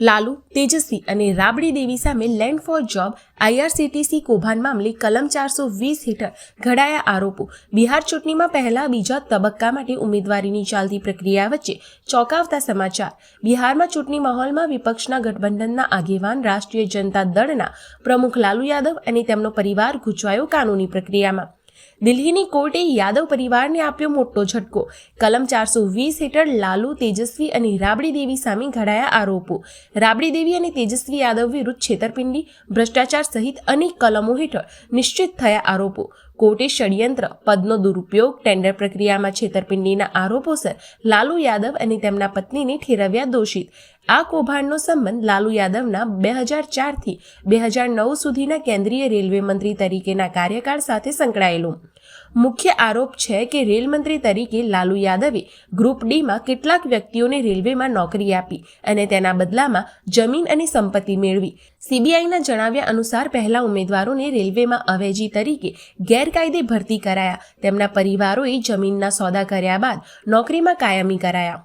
લાલુ, તેજસ્વી અને રાબડી દેવી સામે લેન્ડ ફોર જોબ, આઈઆરસીટીસી કૌભાંડ મામલે કલમ ચારસો વીસ હેઠળ ઘડાયા આરોપો. બિહાર ચૂંટણીમાં પહેલા બીજા તબક્કા માટે ઉમેદવારીની ચાલતી પ્રક્રિયા વચ્ચે ચોંકાવતા સમાચાર. બિહારમાં ચૂંટણી માહોલમાં વિપક્ષના ગઠબંધનના આગેવાન રાષ્ટ્રીય જનતા દળના પ્રમુખ લાલુ યાદવ અને તેમનો પરિવાર ગૂંચવાયો કાનૂની પ્રક્રિયામાં. દિલ્હીની કોર્ટે યાદવ પરિવારને આપ્યો મોટો ઝટકો. કલમ ચારસો વીસ હેઠળ લાલુ, તેજસ્વી અને રાબડી દેવી સામે ઘડાયા આરોપો. રાબડી દેવી અને તેજસ્વી યાદવ વિરુદ્ધ છેતરપિંડી, ભ્રષ્ટાચાર સહિત અનેક કલમો હેઠળ નિશ્ચિત થયા આરોપો. કોર્ટે ષડયંત્ર પદનો દુરુપયોગ ટેન્ડર પ્રક્રિયામાં છેતરપિંડીના આરોપોસર લાલુ યાદવ અને તેમના પત્નીને ઠેરવ્યા દોષિત. આ કૌભાંડનો સંબંધ લાલુ યાદવના બે હજાર ચારથી બે હજાર નવ સુધીના કેન્દ્રીય રેલવે મંત્રી તરીકેના કાર્યકાળ સાથે સંકળાયેલો. મુખ્ય આરોપ છે કે રેલ મંત્રી તરીકે લાલુ યાદવે ગ્રુપ ડીમાં કેટલાક વ્યક્તિઓને રેલવેમાં નોકરી આપી અને તેના બદલામાં જમીન અને સંપત્તિ મેળવી. સીબીઆઈના જણાવ્યા અનુસાર પહેલા ઉમેદવારોને રેલવેમાં અવેજી તરીકે ગેરકાયદે ભરતી કરાયા. તેમના પરિવારોએ જમીનના સોદા કર્યા બાદ નોકરીમાં કાયમી કરાયા.